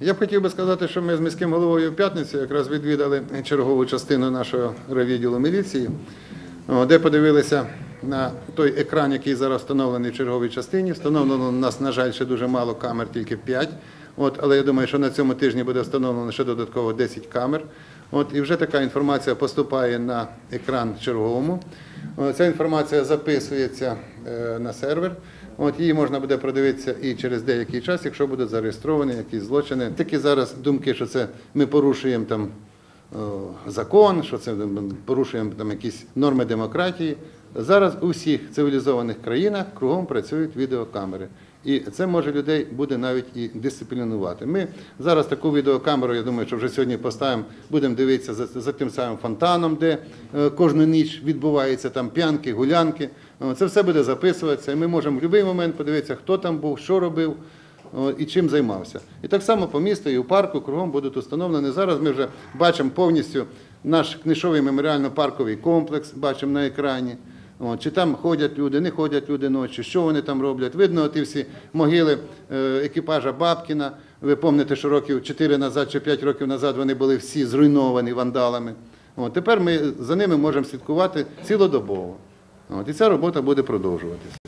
Я б хотів би сказати, що ми з міським головою в п'ятницю якраз відвідали чергову частину нашого райвідділу міліції, де подивилися на той екран, який зараз встановлений в черговій частині. Встановлено у нас, на жаль, ще дуже мало камер, тільки 5. От, але я думаю, що на цьому тижні буде встановлено ще додатково 10 камер. От, і вже така інформація поступає на екран черговому. О, Ця інформація записується е, на сервер. От її можна буде продивитися і через деякий час, якщо будуть зареєстровані якісь злочини. Такі зараз думки, що це ми порушуємо там закон, що це порушуємо там якісь норми демократії. Зараз у всіх цивілізованих країнах кругом працюють відеокамери. І це може людей буде навіть і дисциплінувати. Ми зараз таку відеокамеру, я думаю, що вже сьогодні поставимо, будемо дивитися за, за тим самим фонтаном, де е, кожну ніч відбуваються там п'янки, гулянки. Це все буде записуватися, і ми можемо в будь-який момент подивитися, хто там був, що робив і чим займався. І так само по місту і в парку кругом будуть установлені. Зараз ми вже бачимо повністю наш книжовий меморіально-парковий комплекс, бачимо на екрані. О, чи там ходять люди, не ходять люди ночі, що вони там роблять. Видно, ті всі могили е, екіпажа Бабкіна. Ви пам'ятаєте, що років 4 назад чи 5 років назад вони були всі зруйновані вандалами. От, тепер ми за ними можемо слідкувати цілодобово. От, і ця робота буде продовжуватися.